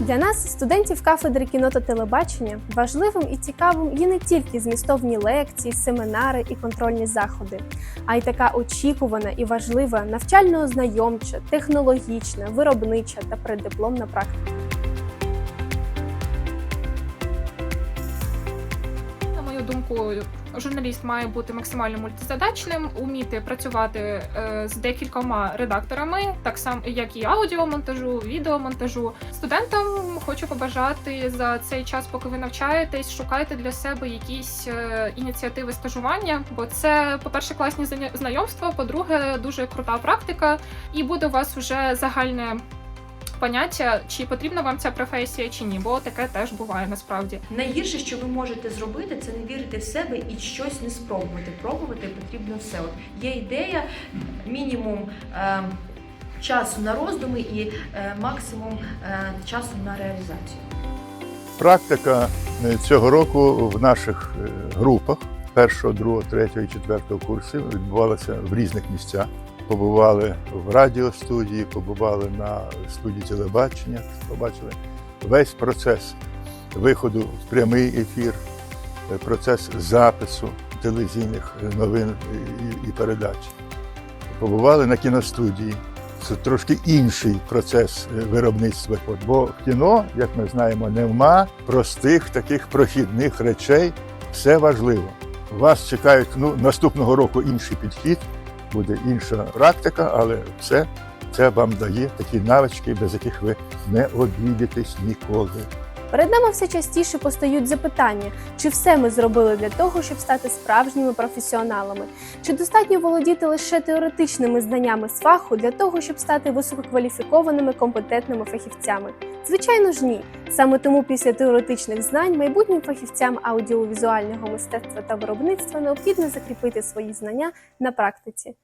Для нас, студентів кафедри кіно та телебачення, важливим і цікавим є не тільки змістовні лекції, семінари і контрольні заходи, а й така очікувана і важлива навчально-ознайомча, технологічна, виробнича та преддипломна практика. Думку, журналіст має бути максимально мультизадачним, уміти працювати е, з декількома редакторами, так само як і аудіомонтажу, відеомонтажу. Студентам хочу побажати за цей час, поки ви навчаєтесь, шукайте для себе якісь е, ініціативи стажування, бо це, по-перше, класні знайомства, по-друге, дуже крута практика, і буде у вас вже загальне. Поняття, чи потрібна вам ця професія чи ні, бо таке теж буває насправді. Найгірше, що ви можете зробити, це не вірити в себе і щось не спробувати. Пробувати потрібно все. От є ідея, мінімум е, часу на роздуми і е, максимум е, часу на реалізацію. Практика е, цього року в наших е, групах першого, другого, третього і четвертого курсів відбувалася в різних місцях. Побували в радіостудії, побували на студії телебачення, побачили весь процес виходу в прямий ефір, е, процес запису телевізійних е, новин і, передач. Побували на кіностудії. Це трошки інший процес е, виробництва. Бо в кіно, як ми знаємо, нема простих таких прохідних речей. Все важливо. Вас чекають ну, наступного року інший підхід, буде інша практика, але все це вам дає такі навички, без яких ви не обійдетесь ніколи. Перед нами все частіше постають запитання, чи все ми зробили для того, щоб стати справжніми професіоналами, чи достатньо володіти лише теоретичними знаннями з фаху для того, щоб стати висококваліфікованими компетентними фахівцями. Звичайно ж, ні. Саме тому після теоретичних знань майбутнім фахівцям аудіовізуального мистецтва та виробництва необхідно закріпити свої знання на практиці.